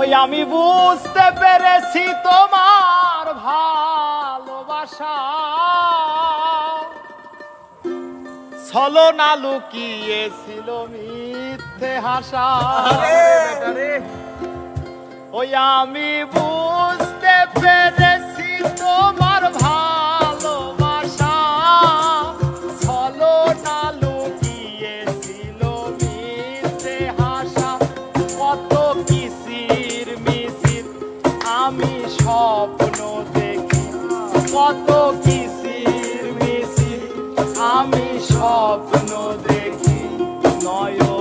ওই আমি বুঝতে পেরেছি তোমার ভালোবাসা। ছলো না লুকিয়েছিল মিথ্যে হাসা। ওই আমি বুঝ স্বপ্ন দেখি কত কিসির মিসির আমি স্বপ্ন দেখি নয়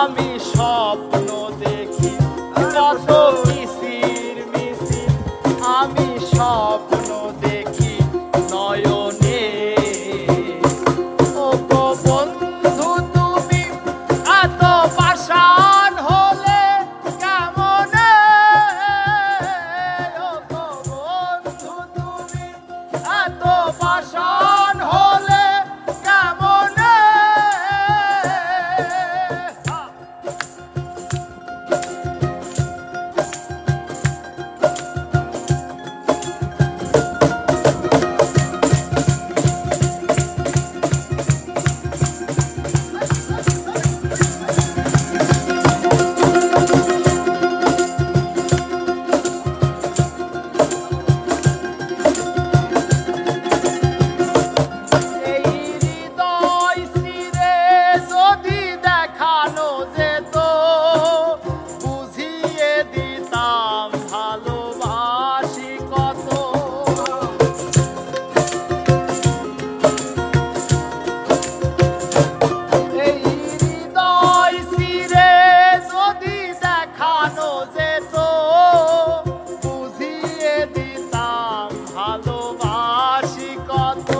আমি স্বপ্ন দেখি। কত থাকতে বুঝিয়ে দিতাম ভালোবাসি যদি দেখানো বুঝিয়ে দিতাম ভালোবাসি কত।